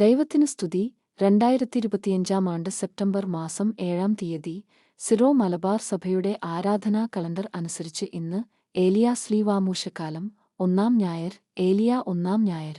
ദൈവത്തിനു സ്തുതി. രണ്ടായിരത്തി ഇരുപത്തിയഞ്ചാം ആണ്ട് സെപ്റ്റംബർ മാസം ഏഴാം തീയതി സിറോ മലബാർ സഭയുടെ ആരാധനാ കലണ്ടർ അനുസരിച്ച് ഇന്ന് ഏലിയ സ്ലീവാമൂഷക്കാലം ഒന്നാം ഞായർ ഏലിയ ഒന്നാം ഞായർ.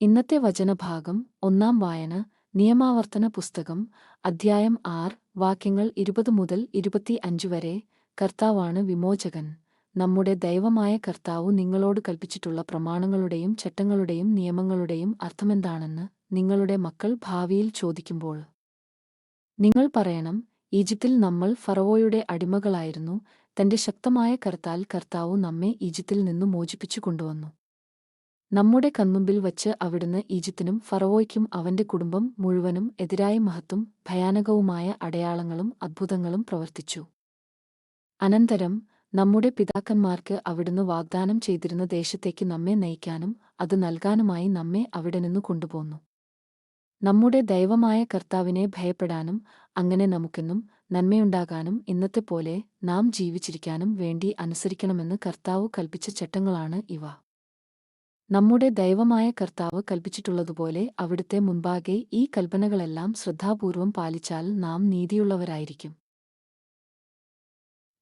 ഇന്നത്തെ വചനഭാഗം ഒന്നാം വായന നിയമാവർത്തന പുസ്തകം അധ്യായം ആർ വാക്യങ്ങൾ ഇരുപത് മുതൽ ഇരുപത്തി അഞ്ച് വരെ കർത്താവാണ് വിമോചകൻ. നമ്മുടെ ദൈവമായ കർത്താവ് നിങ്ങളോട് കൽപ്പിച്ചിട്ടുള്ള പ്രമാണങ്ങളുടെയും ചട്ടങ്ങളുടെയും നിയമങ്ങളുടെയും അർത്ഥമെന്താണെന്ന് നിങ്ങളുടെ മക്കൾ ഭാവിയിൽ ചോദിക്കുമ്പോൾ. നിങ്ങൾ പറയണം ഈജിപ്തിൽ നമ്മൾ ഫറവോയുടെ അടിമകളായിരുന്നു തന്റെ ശക്തമായ കർത്താൽ കർത്താവ് നമ്മെ ഈജിപ്തിൽ നിന്നു മോചിപ്പിച്ചു കൊണ്ടുവന്നു. നമ്മുടെ കൺമുമ്പിൽ വച്ച് അവിടുന്ന് ഈജിപ്തിനും ഫറവോയ്ക്കും അവന്റെ കുടുംബം മുഴുവനും എതിരായ മഹത്തും ഭയാനകവുമായ അടയാളങ്ങളും അത്ഭുതങ്ങളും പ്രവർത്തിച്ചു. അനന്തരം നമ്മുടെ പിതാക്കന്മാർക്ക് അവിടുന്ന് വാഗ്ദാനം ചെയ്തിരുന്ന ദേശത്തേക്ക് നമ്മെ നയിക്കാനും അത് നൽകാനുമായി നമ്മെ അവിടെ നിന്ന് കൊണ്ടുപോന്നു. നമ്മുടെ ദൈവമായ കർത്താവിനെ ഭയപ്പെടാനും അങ്ങനെ നമുക്കെന്നും നന്മയുണ്ടാകാനും ഇന്നത്തെ പോലെ നാം ജീവിച്ചിരിക്കാനും വേണ്ടി അനുസരിക്കണമെന്ന് കർത്താവ് കൽപ്പിച്ച ചട്ടങ്ങളാണ് ഇവ. നമ്മുടെ ദൈവമായ കർത്താവ് കൽപ്പിച്ചിട്ടുള്ളതുപോലെ അവിടുത്തെ മുൻപാകെ ഈ കൽപ്പനകളെല്ലാം ശ്രദ്ധാപൂർവം പാലിച്ചാൽ നാം നീതിയുള്ളവരായിരിക്കും.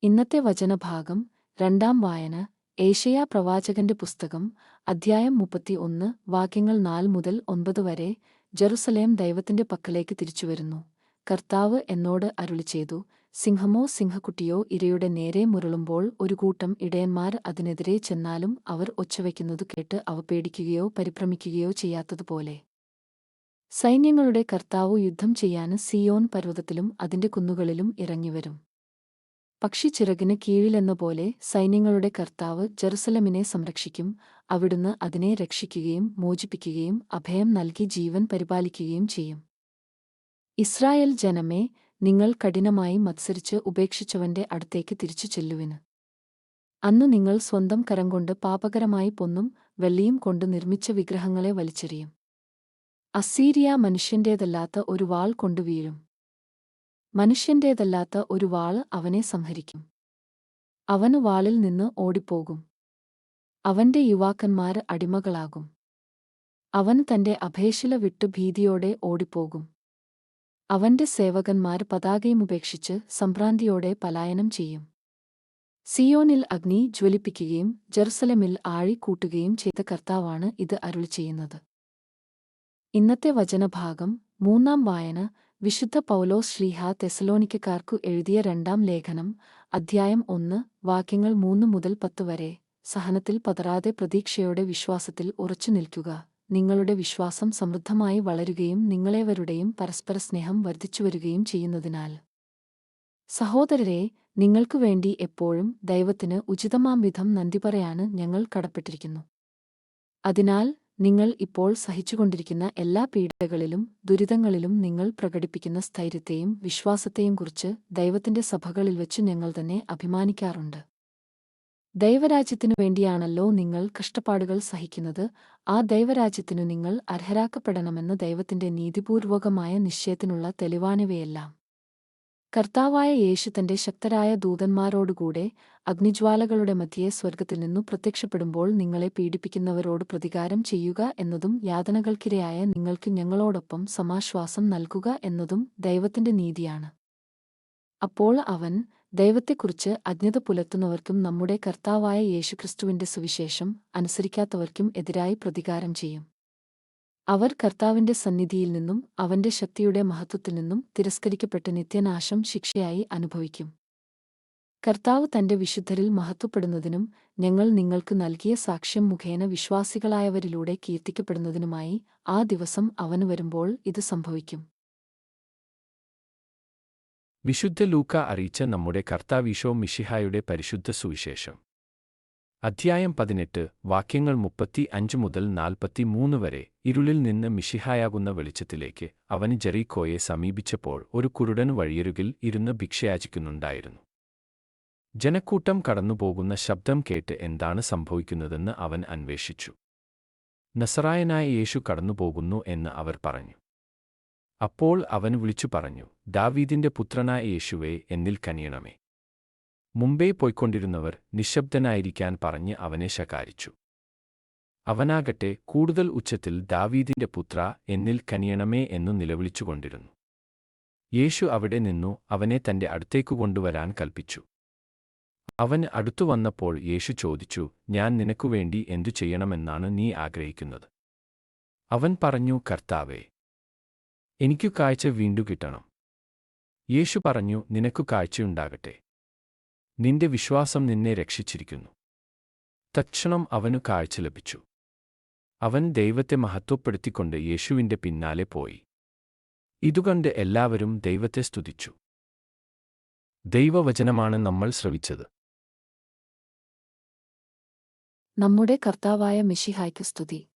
ഇന്നത്തെ വചനഭാഗം രണ്ടാം വായന ഏഷ്യാ പ്രവാചകന്റെ പുസ്തകം അധ്യായം മുപ്പത്തി ഒന്ന് വാക്യങ്ങൾ നാല് മുതൽ ഒൻപത് വരെ ജെറുസലേം ദൈവത്തിന്റെ പക്കലേക്ക് തിരിച്ചുവരുന്നു. കർത്താവ് എന്നോട് അരുളി ചെയ്തു സിംഹമോ സിംഹക്കുട്ടിയോ ഇരയുടെ നേരെ മുരളുമ്പോൾ ഒരു കൂട്ടം ഇടയന്മാർ അതിനെതിരെ ചെന്നാലും അവർ ഒച്ചവയ്ക്കുന്നതു കേട്ട് അവ പേടിക്കുകയോ പരിഭ്രമിക്കുകയോ ചെയ്യാത്തതുപോലെ. സൈന്യങ്ങളുടെ കർത്താവ് യുദ്ധം ചെയ്യാൻ സിയോൻ പർവതത്തിലും അതിന്റെ കുന്നുകളിലും ഇറങ്ങിവരും. പക്ഷിച്ചിറകിന് കീഴിലെന്നപോലെ സൈന്യങ്ങളുടെ കർത്താവ് ജെറുസലമിനെ സംരക്ഷിക്കും അവിടുന്ന് അതിനെ രക്ഷിക്കുകയും മോചിപ്പിക്കുകയും അഭയം നൽകി ജീവൻ പരിപാലിക്കുകയും ചെയ്യും. ഇസ്രായേൽ ജനമേ നിങ്ങൾ കഠിനമായി മത്സരിച്ച് ഉപേക്ഷിച്ചവന്റെ അടുത്തേക്ക് തിരിച്ചു ചെല്ലുവിന്. അന്ന് നിങ്ങൾ സ്വന്തം കരം കൊണ്ട് പാപകരമായി പൊന്നും വെള്ളിയും കൊണ്ട് നിർമ്മിച്ച വിഗ്രഹങ്ങളെ വലിച്ചെറിയും. അസീരിയ മനുഷ്യന്റേതല്ലാത്ത ഒരു വാൾ കൊണ്ടു വീഴും. മനുഷ്യന്റേതല്ലാത്ത ഒരു വാൾ അവനെ സംഹരിക്കും. അവന് വാളിൽ നിന്ന് ഓടിപ്പോകും. അവന്റെ യുവാക്കന്മാര് അടിമകളാകും. അവൻ തന്റെ അഭേശില വിട്ടു ഭീതിയോടെ ഓടിപ്പോകും. അവന്റെ സേവകന്മാർ പതാകയുമുപേക്ഷിച്ച് സംഭ്രാന്തിയോടെ പലായനം ചെയ്യും. സിയോനിൽ അഗ്നി ജ്വലിപ്പിക്കുകയും ജെറുസലമിൽ ആഴി കൂട്ടുകയും ചെയ്ത കർത്താവാണ് ഇത് അരുളി ചെയ്യുന്നത് ഇന്നത്തെ വചനഭാഗം മൂന്നാം വായന വിശുദ്ധ പൗലോസ് ശ്ലീഹ തെസലോനിക്കക്കാർക്കു എഴുതിയ രണ്ടാം ലേഖനം അധ്യായം ഒന്ന് വാക്യങ്ങൾ മൂന്ന് മുതൽ പത്ത് വരെ. സഹനത്തിൽ പതറാതെ പ്രതീക്ഷയോടെ വിശ്വാസത്തിൽ ഉറച്ചു നിൽക്കുക. നിങ്ങളുടെ വിശ്വാസം സമൃദ്ധമായി വളരുകയും നിങ്ങളേവരുടെയും പരസ്പര സ്നേഹം വർദ്ധിച്ചുവരുകയും ചെയ്യുന്നതിനാൽ. സഹോദരരെ നിങ്ങൾക്കു വേണ്ടി എപ്പോഴും ദൈവത്തിന് ഉചിതമാം വിധം നന്ദി പറയാന് ഞങ്ങൾ കടപ്പെട്ടിരിക്കുന്നു. അതിനാൽ നിങ്ങൾ ഇപ്പോൾ സഹിച്ചുകൊണ്ടിരിക്കുന്ന എല്ലാ പീഡകളിലും ദുരിതങ്ങളിലും നിങ്ങൾ പ്രകടിപ്പിക്കുന്ന സ്ഥൈര്യത്തെയും വിശ്വാസത്തെയും കുറിച്ച് ദൈവത്തിന്റെ സഭകളിൽ വെച്ച് ഞങ്ങൾ തന്നെ അഭിമാനിക്കാറുണ്ട്. ദൈവരാജ്യത്തിനു വേണ്ടിയാണല്ലോ നിങ്ങൾ കഷ്ടപ്പാടുകൾ സഹിക്കുന്നത്. ആ ദൈവരാജ്യത്തിനു നിങ്ങൾ അർഹരാക്കപ്പെടണമെന്ന് ദൈവത്തിന്റെ നീതിപൂർവകമായ നിശ്ചയത്തിനുള്ള തെളിവാണിവയെല്ലാം. കർത്താവായ യേശു തന്റെ ശക്തരായ ദൂതന്മാരോടുകൂടെ അഗ്നിജ്വാലകളുടെ മധ്യേ സ്വർഗത്തിൽ നിന്നു പ്രത്യക്ഷപ്പെടുമ്പോൾ നിങ്ങളെ പീഡിപ്പിക്കുന്നവരോട് പ്രതികാരം ചെയ്യുക എന്നതും യാതനകൾക്കിരയായ നിങ്ങൾക്ക് ഞങ്ങളോടൊപ്പം സമാശ്വാസം നൽകുക എന്നതും ദൈവത്തിന്റെ നീതിയാണ്. അപ്പോൾ അവൻ ദൈവത്തെക്കുറിച്ച് അജ്ഞത പുലർത്തുന്നവർക്കും നമ്മുടെ കർത്താവായ യേശുക്രിസ്തുവിന്റെ സുവിശേഷം അനുസരിക്കാത്തവർക്കും എതിരായി പ്രതികാരം ചെയ്യും. അവർ കർത്താവിന്റെ സന്നിധിയിൽ നിന്നും അവന്റെ ശക്തിയുടെ മഹത്വത്തിൽ നിന്നും തിരസ്കരിക്കപ്പെട്ട നിത്യനാശം ശിക്ഷയായി അനുഭവിക്കും. കർത്താവ് തന്റെ വിശുദ്ധരിൽ മഹത്വപ്പെടുന്നതിനും ഞങ്ങൾ നിങ്ങൾക്ക് നൽകിയ സാക്ഷ്യം മുഖേന വിശ്വാസികളായവരിലൂടെ കീർത്തിക്കപ്പെടുന്നതിനുമായി ആ ദിവസം അവന് വരുമ്പോൾ ഇത് സംഭവിക്കും. വിശുദ്ധ ലൂക്ക അറിയിച്ച നമ്മുടെ കർത്താവീശോ മിഷിഹായുടെ പരിശുദ്ധ സുവിശേഷം. അധ്യായം പതിനെട്ട് വാക്യങ്ങൾ മുപ്പത്തി അഞ്ച് മുതൽ നാൽപ്പത്തി മൂന്ന് വരെ. ഇരുളിൽ നിന്ന് മിഷിഹായാകുന്ന വെളിച്ചത്തിലേക്ക് അവന് ജെറീക്കോയെ സമീപിച്ചപ്പോൾ ഒരു കുരുടൻ വഴിയരുകിൽ ഇരുന്ന് ഭിക്ഷയാചിക്കുന്നുണ്ടായിരുന്നു. ജനക്കൂട്ടം കടന്നുപോകുന്ന ശബ്ദം കേട്ട് എന്താണ് സംഭവിക്കുന്നതെന്ന് അവൻ അന്വേഷിച്ചു. നസറായനായ യേശു കടന്നുപോകുന്നു എന്ന് അവർ പറഞ്ഞു. അപ്പോൾ അവൻ വിളിച്ചു പറഞ്ഞു ദാവീദിന്റെ പുത്രനായ യേശുവേ എന്നിൽ കനിയണമേ. മുമ്പേ പോയിക്കൊണ്ടിരുന്നവർ നിശബ്ദനായിരിക്കാൻ പറഞ്ഞ് അവനെ ശകാരിച്ചു. അവനാകട്ടെ കൂടുതൽ ഉച്ചത്തിൽ ദാവീദിന്റെ പുത്ര എന്നിൽ കനിയണമേ എന്നു നിലവിളിച്ചുകൊണ്ടിരുന്നു. യേശു അവിടെ നിന്നു അവനെ തന്റെ അടുത്തേക്കു കൊണ്ടുവരാൻ കൽപ്പിച്ചു. അവൻ അടുത്തു വന്നപ്പോൾ യേശു ചോദിച്ചു ഞാൻ നിനക്കുവേണ്ടി എന്തു ചെയ്യണമെന്നാണ് നീ ആഗ്രഹിക്കുന്നത്? അവൻ പറഞ്ഞു കർത്താവേ എനിക്കു കാഴ്ച വീണ്ടു കിട്ടണം. യേശു പറഞ്ഞു നിനക്കു കാഴ്ചയുണ്ടാകട്ടെ. നിന്റെ വിശ്വാസം നിന്നെ രക്ഷിച്ചിരിക്കുന്നു. തക്ഷണം അവനു കാഴ്ച ലഭിച്ചു. അവൻ ദൈവത്തെ മഹത്വപ്പെടുത്തിക്കൊണ്ട് യേശുവിന്റെ പിന്നാലെ പോയി. ഇതുകണ്ട് എല്ലാവരും ദൈവത്തെ സ്തുതിച്ചു. ദൈവവചനമാണ് നമ്മൾ ശ്രവിച്ചത്. നമ്മുടെ കർത്താവായ മിഷിഹായ്ക്ക് സ്തുതി.